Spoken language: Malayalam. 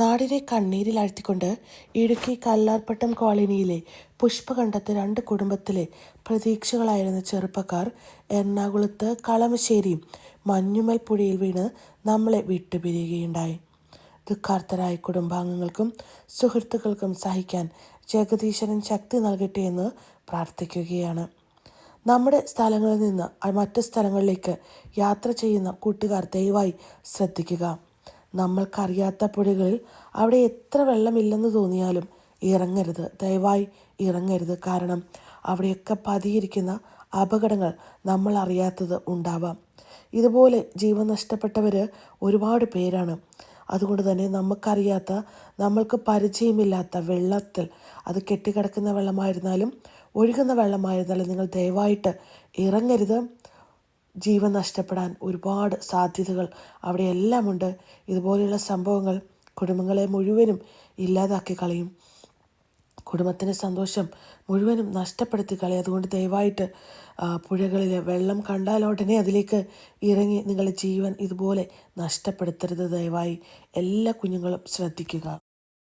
നാടിനെ കണ്ണീരിൽ കണ്ണീരിലാഴ്ത്തിക്കൊണ്ട് ഇടുക്കി കല്ലാർപ്പട്ടം കോളനിയിലെ പുഷ്പകണ്ഠത്തെ രണ്ട് കുടുംബത്തിലെ പ്രതീക്ഷകളായിരുന്ന ചെറുപ്പക്കാർ എറണാകുളത്ത് കളമശ്ശേരി മഞ്ഞുമൽ പുഴയിൽ വീണ് നമ്മളെ വിട്ടുപിരിയുകയുണ്ടായി. ദുഃഖാർത്തരായ കുടുംബാംഗങ്ങൾക്കും സുഹൃത്തുക്കൾക്കും സഹിക്കാൻ ജഗദീശ്വരൻ ശക്തി നൽകട്ടെ എന്ന് പ്രാർത്ഥിക്കുകയാണ്. നമ്മുടെ സ്ഥലങ്ങളിൽ നിന്ന് മറ്റു സ്ഥലങ്ങളിലേക്ക് യാത്ര ചെയ്യുന്ന കൂട്ടുകാർ ദയവായി ശ്രദ്ധിക്കുക. നമ്മൾക്കറിയാത്ത പുഴകളിൽ അവിടെ എത്ര വെള്ളമില്ലെന്ന് തോന്നിയാലും ഇറങ്ങരുത്. ദയവായി ഇറങ്ങരുത്. കാരണം അവിടെയൊക്കെ പതിയിരിക്കുന്ന അപകടങ്ങൾ നമ്മൾ അറിയാത്തത് ഉണ്ടാവാം. ഇതുപോലെ ജീവൻ നഷ്ടപ്പെട്ടവർ ഒരുപാട് പേരാണ്. അതുകൊണ്ട് തന്നെ നമുക്കറിയാത്ത നമ്മൾക്ക് പരിചയമില്ലാത്ത വെള്ളത്തിൽ അത് കെട്ടിക്കിടക്കുന്ന വെള്ളമായിരുന്നാലും ഒഴുകുന്ന വെള്ളമായിരുന്നാലും നിങ്ങൾ ദയവായിട്ട് ഇറങ്ങരുത്. ജീവൻ നഷ്ടപ്പെടാൻ ഒരുപാട് സാധ്യതകൾ അവിടെയെല്ലാം ഉണ്ട് ഇതുപോലെയുള്ള സംഭവങ്ങൾ കുടുംബങ്ങളെ മുഴുവനും ഇല്ലാതാക്കി കളയും. കുടുംബത്തിന്റെ സന്തോഷം മുഴുവനും നഷ്ടപ്പെടുത്തി കളയും. അതുകൊണ്ട് ദയവായിട്ട് പുഴകളിൽ വെള്ളം കണ്ടാൽ ഉടനെ അതിലേക്ക് ഇറങ്ങി നിങ്ങളുടെ ജീവൻ ഇതുപോലെ നഷ്ടപ്പെടുത്തരുത് ദയവായി. എല്ലാ കുഞ്ഞുങ്ങളും ശ്രദ്ധിക്കുക.